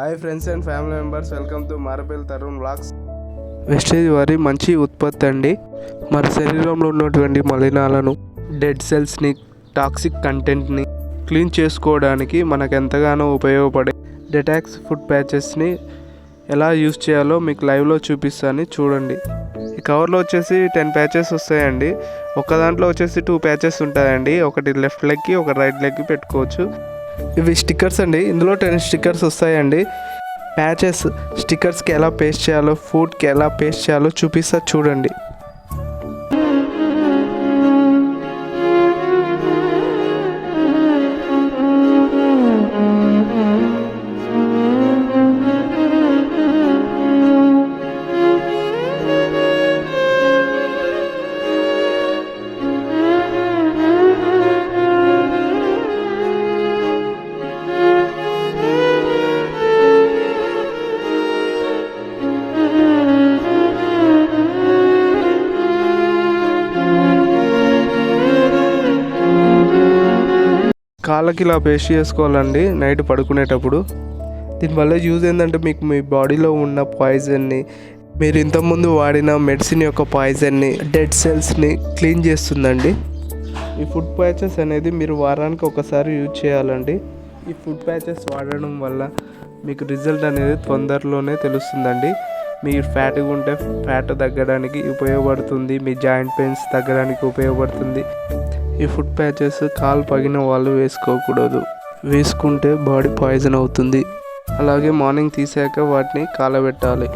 Hi friends and family members welcome to మారబెల్ Tarun vlogs wastage వారి మంచి ఉత్పత్తి అండి. మన శరీరంలో ఉన్నటువంటి మలినాలను డెడ్ సెల్స్ని టాక్సిక్ కంటెంట్ని క్లీన్ చేసుకోవడానికి మనకు ఎంతగానో ఉపయోగపడే డెటాక్స్ ఫుడ్ ప్యాచెస్ని ఎలా యూజ్ చేయాలో మీకు లైవ్లో చూపిస్తాను. చూడండి. ఈ కవర్లో వచ్చేసి టెన్ ప్యాచెస్ వస్తాయండి. ఒక దాంట్లో వచ్చేసి టూ ప్యాచెస్ ఉంటాయండి. ఒకటి లెఫ్ట్ లెగ్కి ఒక రైట్ లెగ్కి పెట్టుకోవచ్చు. ఇవి స్టిక్కర్స్ అండి. ఇందులో టెన్ స్టిక్కర్స్ వస్తాయండి. ప్యాచెస్ స్టిక్కర్స్కి ఎలా పేస్ట్ చేయాలో ఫుడ్కి ఎలా పేస్ట్ చేయాలో చూపిస్తా చూడండి. కాళ్ళకి ఇలా పేస్ట్ చేసుకోవాలండి నైట్ పడుకునేటప్పుడు. దీనివల్ల యూజ్ ఏంటంటే మీకు మీ బాడీలో ఉన్న పాయిజన్ని మీరు ఇంతకుముందు వాడిన మెడిసిన్ యొక్క పాయిజన్ని డెడ్ సెల్స్ని క్లీన్ చేస్తుందండి. ఈ ఫుడ్ ప్యాచెస్ అనేది మీరు వారానికి ఒకసారి యూజ్ చేయాలండి. ఈ ఫుడ్ ప్యాచెస్ వాడడం వల్ల మీకు రిజల్ట్ అనేది తొందరలోనే తెలుస్తుందండి. మీరు ఫ్యాట్గా ఉంటే ఫ్యాట్ తగ్గడానికి ఉపయోగపడుతుంది మీ జాయింట్ పెయిన్స్ తగ్గడానికి ఉపయోగపడుతుంది. ఈ ఫుడ్ ప్యాచెస్ కాలు పగిన వాళ్ళు వేసుకోకూడదు. వేసుకుంటే బాడీ పాయిజన్ అవుతుంది. అలాగే మార్నింగ్ తీసాక వాటిని కాలబెట్టాలి.